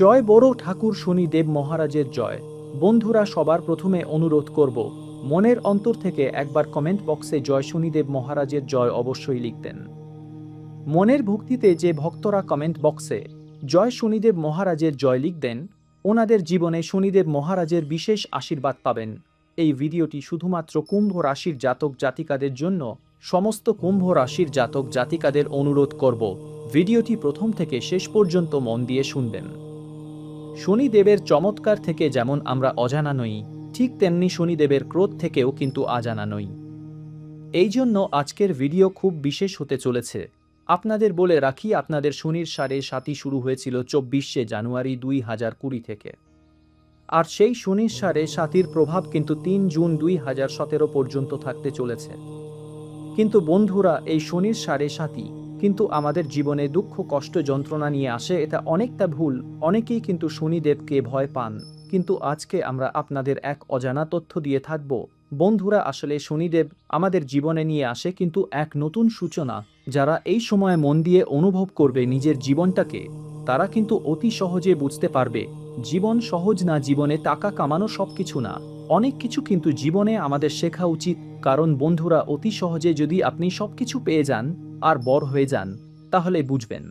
জয় বড় ঠাকুর শনিদেব মহারাজের জয়। বন্ধুরা, সবার প্রথমে অনুরোধ করব, মনের অন্তর থেকে একবার কমেন্ট বক্সে জয় শনিদেব মহারাজের জয় অবশ্যই লিখতেন মনের ভক্তিতে যে ভক্তরা কমেন্ট বক্সে জয় শনিদেব মহারাজের জয় লিখতেন ওনাদের জীবনে শনিদেব মহারাজের বিশেষ আশীর্বাদ পাবেন। এই ভিডিওটি শুধুমাত্র কুম্ভ রাশির জাতক জাতিকাদের জন্য, সমস্ত কুম্ভ রাশির জাতক জাতিকাদের অনুরোধ করব। ভিডিওটি প্রথম থেকে শেষ পর্যন্ত মন দিয়ে শুনবেন। শনিদেবের চমৎকার থেকে যেমন আমরা অজানা নই, ঠিক তেমনি শনিদেবের ক্রোধ থেকেও কিন্তু অজানা নই। এই জন্য আজকের ভিডিও খুব বিশেষ হতে চলেছে। আপনাদের বলে রাখি, আপনাদের শনির সাড়ে সাতই শুরু হয়েছিল চব্বিশে জানুয়ারি দুই হাজার কুড়ি থেকে। আর সেই শনির সাড়ে সাতির প্রভাব কিন্তু তিন জুন দুই হাজার সতেরো পর্যন্ত থাকতে চলেছে। কিন্তু বন্ধুরা, এই শনির সাড়ে সাতই কিন্তু আমাদের জীবনে দুঃখ, কষ্ট, যন্ত্রণা নিয়ে আসে এটা অনেকটা ভুল। অনেকেই কিন্তু শনিদেবকে ভয় পান। কিন্তু আজকে আমরা আপনাদের এক অজানা তথ্য দিয়ে থাকব। বন্ধুরা, আসলে শনিদেব আমাদের জীবনে নিয়ে আসে কিন্তু এক নতুন সূচনা। যারা এই সময় মন দিয়ে অনুভব করবে নিজের জীবনটাকে, তারা কিন্তু অতি সহজে বুঝতে পারবে, জীবন সহজ না জীবনে টাকা কামানো সবকিছু না। অনেক কিছু কিন্তু জীবনে আমাদের শেখা উচিত। কারণ বন্ধুরা, অতি সহজে যদি আপনি সব কিছু পেয়ে যান আর বড় হয়ে যান, তাহলে বুঝবেন।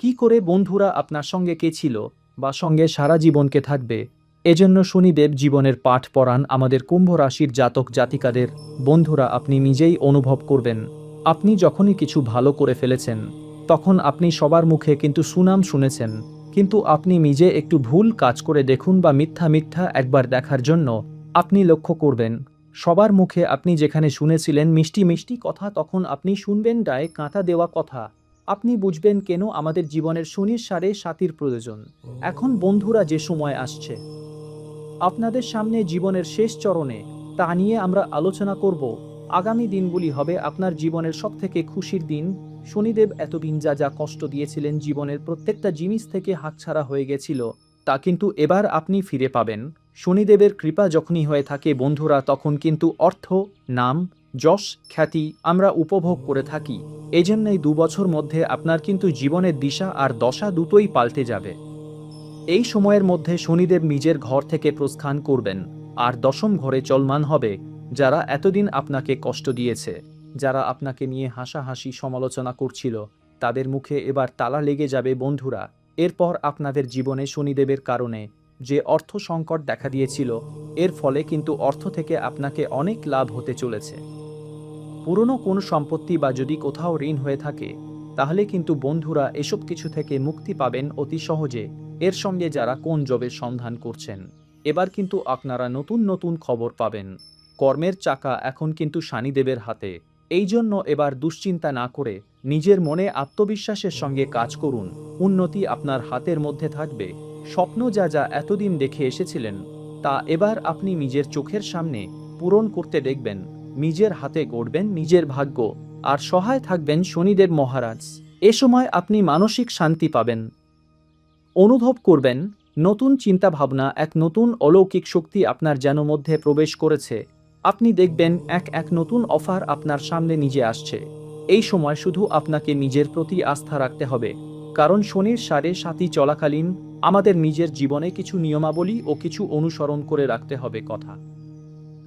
কি করে বন্ধুরা আপনার সঙ্গে কে ছিল বা সঙ্গে সারা জীবনকে থাকবে, এজন্য শনিদেব জীবনের পাঠ পড়ান আমাদের কুম্ভ রাশির জাতক জাতিকাদের, বন্ধুরা আপনি নিজেই অনুভব করবেন, আপনি যখনই কিছু ভালো করে ফেলেছেন, তখন আপনি সবার মুখে কিন্তু সুনাম শুনেছেন, কিন্তু আপনি নিজে একটু ভুল কাজ করে দেখুন বা মিথ্যা মিথ্যা একবার দেখার জন্য আপনি লক্ষ্য করবেন সবার মুখে আপনি যেখানে শুনেছিলেন মিষ্টি মিষ্টি কথা, তখন আপনি শুনবেন ডায়ে কাঁথা দেওয়া কথা। আপনি বুঝবেন কেন আমাদের জীবনের শনির সাড়ে সাতির প্রয়োজন। এখন বন্ধুরা যে সময় আসছে, আপনাদের সামনে জীবনের শেষ চরণে তা নিয়ে আমরা আলোচনা করব। আগামী দিনগুলি হবে আপনার জীবনের সবথেকে খুশির দিন। শনিদেব এতদিন যা যা কষ্ট দিয়েছিলেন, জীবনের প্রত্যেকটা জিনিস থেকে হাতছাড়া হয়ে গেছিল। তা কিন্তু এবার আপনি ফিরে পাবেন। শনিদেবের কৃপা যখনই হয়ে থাকে বন্ধুরা, তখন কিন্তু অর্থ, নাম, যশ, খ্যাতি আমরা উপভোগ করে থাকি। এজন্যই দু বছর মধ্যে আপনার কিন্তু জীবনের দিশা আর দশা দুটোই পাল্টে যাবে। এই সময়ের মধ্যে শনিদেব নিজের ঘর থেকে প্রস্থান করবেন। আর দশম ঘরে চলমান হবে, যারা এতদিন আপনাকে কষ্ট দিয়েছে। যারা আপনাকে নিয়ে হাসাহাসি সমালোচনা করছিল, তাদের মুখে এবার তালা লেগে যাবে বন্ধুরা। এরপর আপনাদের জীবনে শনিদেবের কারণে যে অর্থ সংকট দেখা দিয়েছিল, এর ফলে কিন্তু অর্থ থেকে আপনাকে অনেক লাভ হতে চলেছে। পুরনো কোন সম্পত্তি বা যদি কোথাও ঋণ হয়ে থাকে, তাহলে কিন্তু বন্ধুরা এসব কিছু থেকে মুক্তি পাবেন অতি সহজে। এর সঙ্গে যারা কোন জবের সন্ধান করছেন, এবার কিন্তু আপনারা নতুন নতুন খবর পাবেন। কর্মের চাকা এখন কিন্তু শানিদেবের হাতে। এই জন্য এবার দুশ্চিন্তা না করে নিজের মনে আত্মবিশ্বাসের সঙ্গে কাজ করুন। উন্নতি আপনার হাতের মধ্যে থাকবে। স্বপ্ন যা যা এতদিন দেখে এসেছিলেন, তা এবার আপনি নিজের চোখের সামনে পূরণ করতে দেখবেন। নিজের হাতে গড়বেন নিজের ভাগ্য, আর সহায় থাকবেন শনিদেব মহারাজ। এ সময় আপনি মানসিক শান্তি পাবেন। অনুভব করবেন, নতুন চিন্তাভাবনা, এক নতুন অলৌকিক শক্তি আপনার যেন মধ্যে প্রবেশ করেছে। আপনি দেখবেন এক এক নতুন অফার আপনার সামনে নিজে আসছে। এই সময় শুধু আপনাকে নিজের প্রতি আস্থা রাখতে হবে। কারণ শনির সাড়ে সাতই চলাকালীন আমাদের নিজের জীবনে কিছু নিয়মাবলী ও কিছু অনুসরণ করে রাখতে হবে কথা।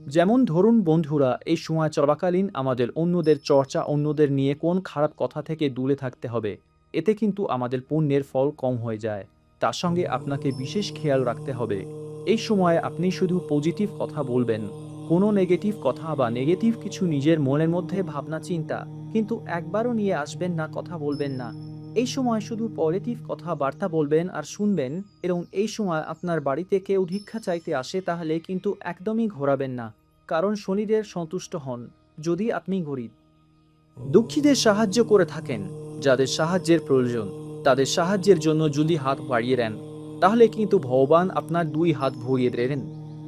যেমন ধরুন বন্ধুরা, এই সময় চলাকালীন আমাদের অন্যদের চর্চা, অন্যদের নিয়ে কোন খারাপ কথা থেকে দূরে থাকতে হবে। এতে কিন্তু আমাদের পুণ্যের ফল কম হয়ে যায়। তার সঙ্গে আপনাকে বিশেষ খেয়াল রাখতে হবে। এই সময় আপনি শুধু পজিটিভ কথা বলবেন। কোনো নেগেটিভ কথা বা নেগেটিভ কিছু নিজের মনের মধ্যে ভাবনা, চিন্তা কিন্তু একবারও নিয়ে আসবেন না, কথা বলবেন না। এই সময় শুধু পজিটিভ কথাবার্তা বলবেন আর শুনবেন এবং এই সময় আপনার বাড়িতে কেউ ভিক্ষা চাইতে আসে তাহলে কিন্তু একদমই ঘোরাবেন না, কারণ শনিদের সন্তুষ্ট হন, যদি আপনি গরিব। দুঃখীদের সাহায্য করে থাকেন, যাদের সাহায্যের প্রয়োজন, তাদের সাহায্যের জন্য যদি হাত বাড়িয়ে দেন, তাহলে কিন্তু ভগবান আপনার দুই হাত ভরিয়ে দেবেন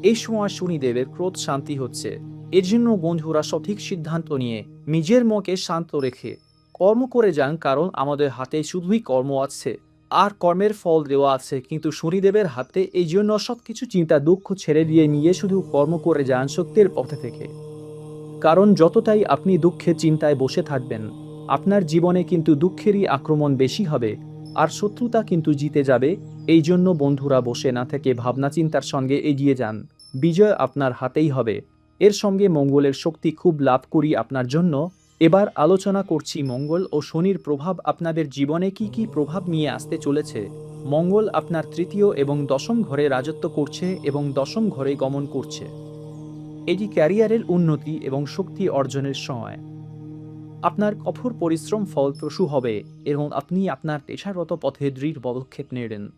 এই সময় শনিদেবের ক্রোধ শান্তি হচ্ছে। এর জন্য বন্ধুরা সঠিক সিদ্ধান্ত নিয়ে নিজের মকে শান্ত রেখে কর্ম করে যান, কারণ আমাদের হাতে শুধুই কর্ম আছে, আর কর্মের ফল দেওয়া আছে। কিন্তু শনিদেবের হাতে এই জন্য সব কিছু চিন্তা, দুঃখ ছেড়ে দিয়ে নিয়ে শুধু কর্ম করে যান শক্তির পথে থেকে। কারণ যতটাই আপনি দুঃখের চিন্তায় বসে থাকবেন, আপনার জীবনে কিন্তু দুঃখেরই আক্রমণ বেশি হবে, আর শত্রুতা কিন্তু জিতে যাবে এই জন্য বন্ধুরা বসে না থেকে ভাবনা চিন্তার সঙ্গে এগিয়ে যান। বিজয় আপনার হাতেই হবে। এর সঙ্গে মঙ্গলের শক্তি খুব লাভ করি আপনার জন্য। এবার আলোচনা করছি মঙ্গল ও শনির প্রভাব আপনাদের জীবনে কি কি প্রভাব নিয়ে আসতে চলেছে। মঙ্গল আপনার তৃতীয় এবং দশম ঘরে রাজত্ব করছে এবং দশম ঘরে গমন করছে। এটি ক্যারিয়ারের উন্নতি এবং শক্তি অর্জনের সময়। আপনার কঠোর পরিশ্রম ফলপ্রসূ হবে এবং আপনি আপনার পেশাগত পথে দৃঢ় পদক্ষেপ নেবেন।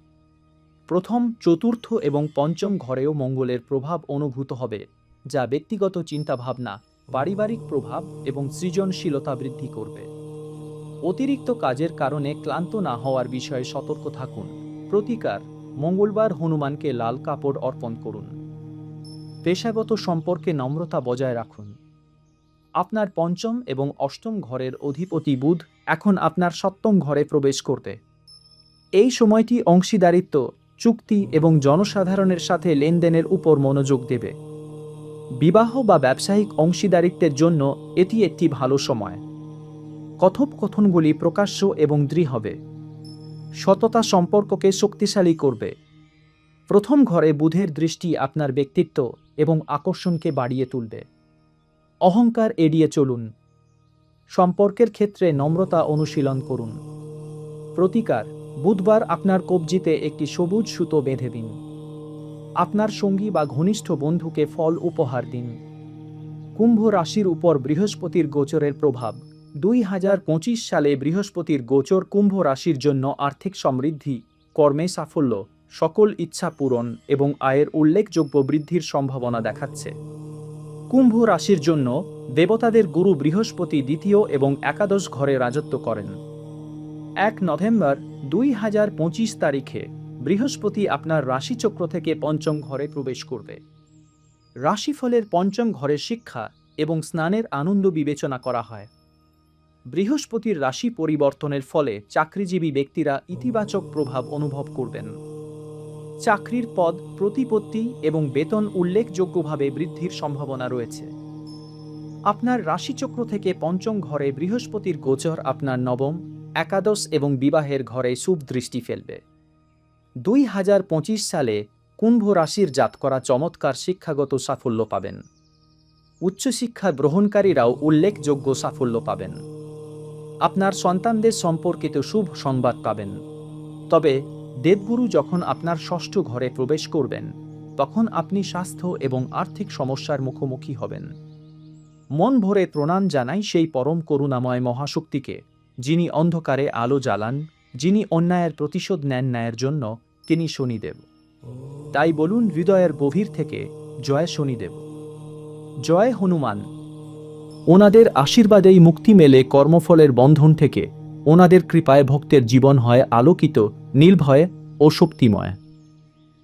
প্রথম, চতুর্থ এবং পঞ্চম ঘরেও মঙ্গলের প্রভাব অনুভূত হবে, যা ব্যক্তিগত চিন্তাভাবনা, পারিবারিক প্রভাব এবং সৃজনশীলতা বৃদ্ধি করবে। অতিরিক্ত কাজের কারণে ক্লান্ত না হওয়ার বিষয়ে সতর্ক থাকুন। প্রতিকার, মঙ্গলবার হনুমানকে লাল কাপড় অর্পণ করুন। পেশাগত সম্পর্কে নম্রতা বজায় রাখুন। আপনার পঞ্চম এবং অষ্টম ঘরের অধিপতি বুধ এখন আপনার সপ্তম ঘরে প্রবেশ করবে। এই সময়টি অংশীদারিত্ব চুক্তি এবং জনসাধারণের সাথে লেনদেনের উপর মনোযোগ দেবে। বিবাহ বা ব্যবসায়িক অংশীদারিত্বের জন্য এটি একটি ভালো সময়। কথোপকথনগুলি প্রকাশ্য এবং দৃঢ় হবে সততা সম্পর্ককে শক্তিশালী করবে। প্রথম ঘরে বুধের দৃষ্টি আপনার ব্যক্তিত্ব এবং আকর্ষণকে বাড়িয়ে তুলবে। অহংকার এড়িয়ে চলুন। সম্পর্কের ক্ষেত্রে নম্রতা অনুশীলন করুন। প্রতিকার বুধবার আপনার কবজিতে একটি সবুজ সুতো বেঁধে দিন। আপনার সঙ্গী বা ঘনিষ্ঠ বন্ধুকে ফল উপহার দিন। কুম্ভ রাশির উপর বৃহস্পতির গোচরের প্রভাব। দুই হাজার পঁচিশ সালে বৃহস্পতির গোচর কুম্ভ রাশির জন্য আর্থিক সমৃদ্ধি, কর্মে সাফল্য, সকল ইচ্ছা পূরণ এবং আয়ের উল্লেখযোগ্য বৃদ্ধির সম্ভাবনা দেখাচ্ছে। কুম্ভ রাশির জন্য দেবতাদের গুরু বৃহস্পতি দ্বিতীয় এবং একাদশ ঘরে রাজত্ব করেন। এক নভেম্বর দুই হাজার পঁচিশ তারিখে বৃহস্পতি আপনার রাশিচক্র থেকে পঞ্চম ঘরে প্রবেশ করবে। রাশিফলের পঞ্চম ঘরে শিক্ষা এবং স্নানের আনন্দ বিবেচনা করা হয়। বৃহস্পতির রাশি পরিবর্তনের ফলে চাকরিজীবী ব্যক্তিরা ইতিবাচক প্রভাব অনুভব করবেন। চাকরির পদ, প্রতিপত্তি এবং বেতন উল্লেখযোগ্যভাবে বৃদ্ধির সম্ভাবনা রয়েছে। আপনার রাশিচক্র থেকে পঞ্চম ঘরে বৃহস্পতির গোচর আপনার নবম একাদশ এবং বিবাহের ঘরে শুভ দৃষ্টি ফেলবে। দুই হাজার পঁচিশ সালে কুম্ভ রাশির জাত করা চমৎকার শিক্ষাগত সাফল্য পাবেন। উচ্চশিক্ষা গ্রহণকারীরাও উল্লেখযোগ্য সাফল্য পাবেন। আপনার সন্তানদের সম্পর্কিত শুভ সংবাদ পাবেন। তবে দেবগুরু যখন আপনার ষষ্ঠ ঘরে প্রবেশ করবেন, তখন আপনি স্বাস্থ্য এবং আর্থিক সমস্যার মুখোমুখি হবেন। মন ভরে প্রণাম জানাই সেই পরম করুণাময় মহাশক্তিকে। যিনি অন্ধকারে আলো জ্বালান, যিনি অন্যায়ের প্রতিশোধ নেন ন্যায়ের জন্য, তিনি শনিদেব। তাই বলুন, হৃদয়ের গভীর থেকে জয় শনিদেব। জয় হনুমান। ওনাদের আশীর্বাদেই মুক্তি মেলে কর্মফলের বন্ধন থেকে। ওনাদের কৃপায় ভক্তের জীবন হয় আলোকিত নির্ভয় ও শক্তিময়।